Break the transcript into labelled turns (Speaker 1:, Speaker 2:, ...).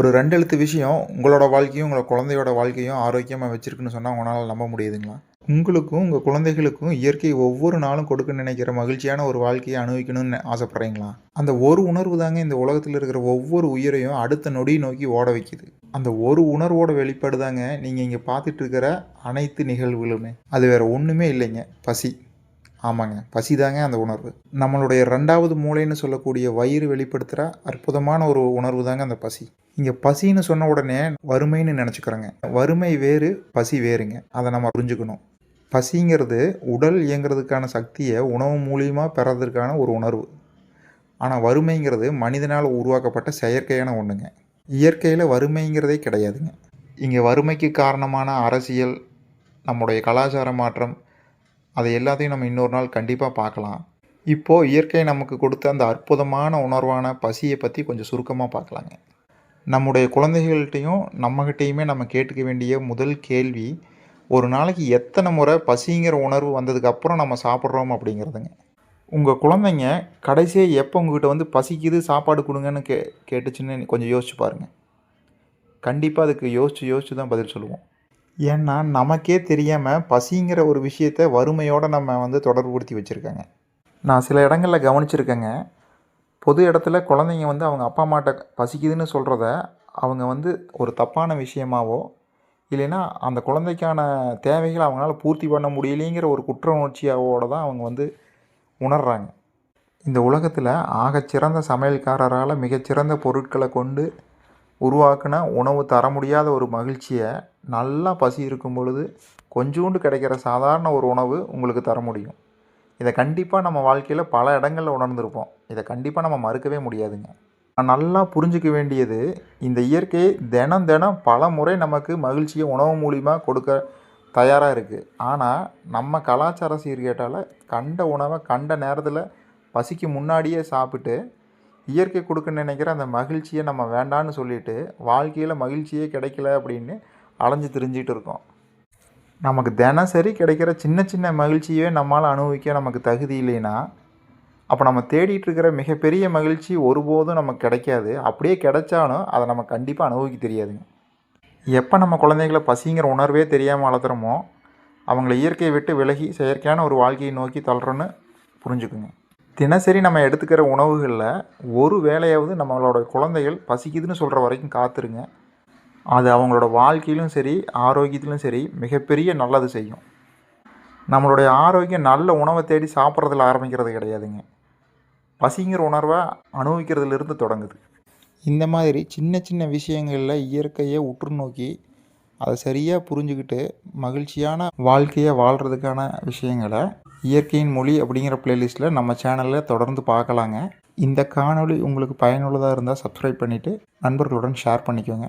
Speaker 1: ஒரு ரெண்டு எழுத்து விஷயம் உங்களோட வாழ்க்கையும் உங்களோட குழந்தையோட வாழ்க்கையும் ஆரோக்கியமாக வச்சிருக்குன்னு சொன்னால் உங்களால் நம்ப முடியுதுங்களா? உங்களுக்கும் உங்கள் குழந்தைகளுக்கும் இயற்கை ஒவ்வொரு நாளும் கொடுக்க நினைக்கிற மகிழ்ச்சியான ஒரு வாழ்க்கையை அனுபவிக்கணும்னு ஆசைப்பட்றீங்களா? அந்த ஒரு உணர்வு தாங்க இந்த உலகத்தில் இருக்கிற ஒவ்வொரு உயிரையும் அடுத்த நொடி நோக்கி ஓட வைக்குது. அந்த ஒரு உணர்வோட வெளிப்பாடு தாங்க நீங்கள் இங்கே பார்த்துட்டு இருக்கிற அனைத்து நிகழ்வுகளுமே. அது வேறு ஒன்றுமே இல்லைங்க. பசி. ஆமாங்க. பசி தாங்க அந்த உணர்வு. நம்மளுடைய ரெண்டாவது மூளைன்னு சொல்லக்கூடிய வயிறு வெளிப்படுத்துகிற அற்புதமான ஒரு உணர்வு தாங்க அந்த பசி. இங்கே பசின்னு சொன்ன உடனே வறுமைன்னு நினச்சிக்கிறோங்க. வறுமை வேறு பசி வேறுங்க. அதை நம்ம புரிஞ்சுக்கணும். பசிங்கிறது உடல் இயங்குறதுக்கான சக்தியை உணவு மூலியமாக பெறறதுக்கான ஒரு உணர்வு. ஆனால் வறுமைங்கிறது மனிதனால் உருவாக்கப்பட்ட செயற்கையான ஒன்றுங்க இயற்கையில் வறுமைங்கிறதே கிடையாதுங்க. இங்கே வறுமைக்கு காரணமான அரசியல் நம்முடைய கலாச்சார மாற்றம் அதை எல்லாத்தையும் நம்ம இன்னொரு நாள் கண்டிப்பாக பார்க்கலாம். இப்போது இயற்கை நமக்கு கொடுத்த அந்த அற்புதமான உணர்வான பசியை பற்றி கொஞ்சம் சுருக்கமாக பார்க்கலாங்க. நம்முடைய குழந்தைகள்கிட்டையும் நம்மகிட்டையுமே நம்ம கேட்டுக்க வேண்டிய முதல் கேள்வி ஒரு நாளைக்கு எத்தனை முறை பசிங்கிற உணர்வு வந்ததுக்கப்புறம் நம்ம சாப்பிட்றோம் அப்படிங்கிறதுங்க. உங்கள் குழந்தைங்க கடைசியாக எப்போ உங்ககிட்ட வந்து பசிக்குது சாப்பாடு கொடுங்கன்னு கே கேட்டுச்சுன்னு கொஞ்சம் யோசிச்சு பாருங்கள் கண்டிப்பாக அதுக்கு யோசித்து யோசித்து தான் பதில் சொல்லுவோம். ஏன்னா நமக்கே தெரியாமல் பசிங்கிற ஒரு விஷயத்தை வறுமையோடு நம்ம வந்து தொடர்புபடுத்தி வச்சுருக்கேங்க. நான் சில இடங்களில் கவனிச்சிருக்கேங்க. பொது இடத்துல குழந்தைங்க வந்து அவங்க அப்பா அம்மாட்ட பசிக்குதுன்னு சொல்கிறத அவங்க வந்து ஒரு தப்பான விஷயமாவோ இல்லைன்னா அந்த குழந்தைக்கான தேவைகளை அவங்களால பூர்த்தி பண்ண முடியலைங்கிற ஒரு குற்ற உணர்ச்சியாவோட தான் அவங்க வந்து உணர்கிறாங்க இந்த உலகத்தில் ஆகச்சிறந்த சமையல்காரரால் மிகச்சிறந்த பொருட்களை கொண்டு உருவாக்கின உணவு தர முடியாத ஒரு மகிழ்ச்சியை நல்லா பசி இருக்கும் பொழுது கொஞ்சோண்டு கிடைக்கிற சாதாரண ஒரு உணவு உங்களுக்கு தர முடியும். இதை கண்டிப்பாக நம்ம வாழ்க்கையில் பல இடங்களில் உணர்ந்திருப்போம். இதை கண்டிப்பாக நம்ம மறுக்கவே முடியாதுங்க. நான் நல்லா புரிஞ்சிக்க வேண்டியது இந்த இயற்கை தினம் தினம் பல முறை நமக்கு மகிழ்ச்சியை உணவு மூலிமா கொடுக்க தயாராக இருக்குது ஆனால் நம்ம கலாச்சார சீர்கேட்டால் கண்ட உணவை கண்ட நேரத்தில் பசிக்கு முன்னாடியே சாப்பிட்டு இயற்கை கொடுக்க நினைக்கிற அந்த மகிழ்ச்சியை நம்ம வேண்டான்னு சொல்லிட்டு வாழ்க்கையில் மகிழ்ச்சியே கிடைக்கல அப்படின்னு அலைஞ்சு திரிஞ்சிட்டு இருக்கோம். நமக்கு தினசரி கிடைக்கிற சின்ன சின்ன மகிழ்ச்சியே நம்மளால் அனுபவிக்க நமக்கு தகுதி இல்லைன்னா அப்போ நம்ம தேடிட்டு இருக்கிற மிகப்பெரிய மகிழ்ச்சி ஒருபோதும் நமக்கு கிடைக்காது. அப்படியே கிடைச்சாலும் அதை நம்ம கண்டிப்பாக அனுபவிக்க தெரியாதுங்க. எப்போ நம்ம குழந்தைகளை பசிங்கிற உணர்வே தெரியாமல் வளர்த்துறோமோ அவங்கள இயற்கையை விட்டு விலகி செயற்கையான ஒரு வாழ்க்கையை நோக்கி தள்ளுறோன்னு புரிஞ்சுக்குங்க. தினசரி நம்ம எடுத்துக்கிற உணவுகளில் ஒரு வேலையாவது நம்மளோட குழந்தைகள் பசிக்குதுன்னு சொல்கிற வரைக்கும் காத்துருங்க. அது அவங்களோட வாழ்க்கையிலும் சரி ஆரோக்கியத்திலும் சரி மிகப்பெரிய நல்லது செய்யும். நம்மளுடைய ஆரோக்கியம் நல்ல உணவை தேடி சாப்பிட்றதுல ஆரம்பிக்கிறது கிடையாதுங்க. பசிங்கிற உணர்வை அனுபவிக்கிறதுலேருந்து தொடங்குது. இந்த மாதிரி சின்ன சின்ன விஷயங்களில் இயற்கையை உற்று நோக்கி அதை சரியாக புரிஞ்சுக்கிட்டு மகிழ்ச்சியான வாழ்க்கையை வாழ்கிறதுக்கான விஷயங்களை இயற்கையின் மொழி அப்படிங்கிற பிளேலிஸ்ட்டில் நம்ம சேனலில் தொடர்ந்து பார்க்கலாங்க. இந்த காணொளி உங்களுக்கு பயனுள்ளதாக இருந்தால் சப்ஸ்கிரைப் பண்ணிவிட்டு நண்பர்களுடன் ஷேர் பண்ணிக்கோங்க.